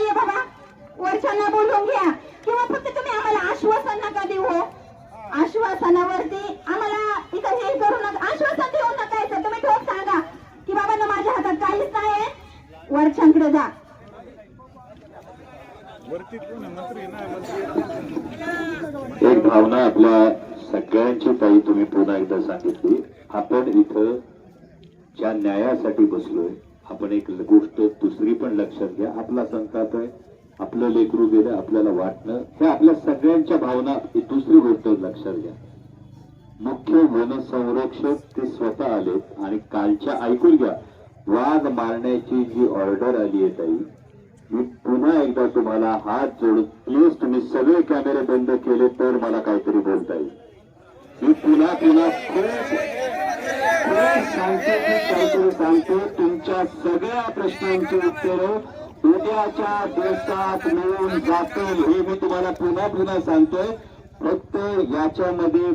नाहीये बाबा. वर्षांना बोलवून घ्या. किंवा फक्त तुम्ही आम्हाला आश्वासन नका देऊ हो. आश्वासनावरती आम्हाला इथं हे करू नका. आश्वासन देऊ नका सर तुम्ही ठोक सांगा. की बाबा ना माझ्या हातात काहीच नाही जा एक भावना आपल्या सगळ्यांची ताई तुम्ही पुन्हा एकदा सांगितली. आपण इथं ज्या न्यायासाठी बसलोय आपण एक गोष्ट दुसरी पण लक्षात घ्या. आपला संताप आहे आपलं लेकरू गेलं आपल्याला वाटणं हे आपल्या सगळ्यांच्या भावना ही दुसरी गोष्ट लक्षात घ्या. मुख्य वनसंरक्षक ते स्वतः आलेत आणि कालच्या ऐकून घ्या. वाघ मारण्याची जी ऑर्डर आली आहे ताई मी पुन्हा एकदा तुम्हाला हात जोडून प्लीज तुम्ही सगळे कॅमेरे बंद केले तर मला काहीतरी बोलता येईल. मी पुन्हा पुन्हा खूप खूप सांगतो की काहीतरी सांगतो. तुमच्या सगळ्या प्रश्नांची उत्तरं उद्याच्या दिवसात मिळून जातील हे मी तुम्हाला पुन्हा पुन्हा सांगतोय. फक्त याच्यामध्ये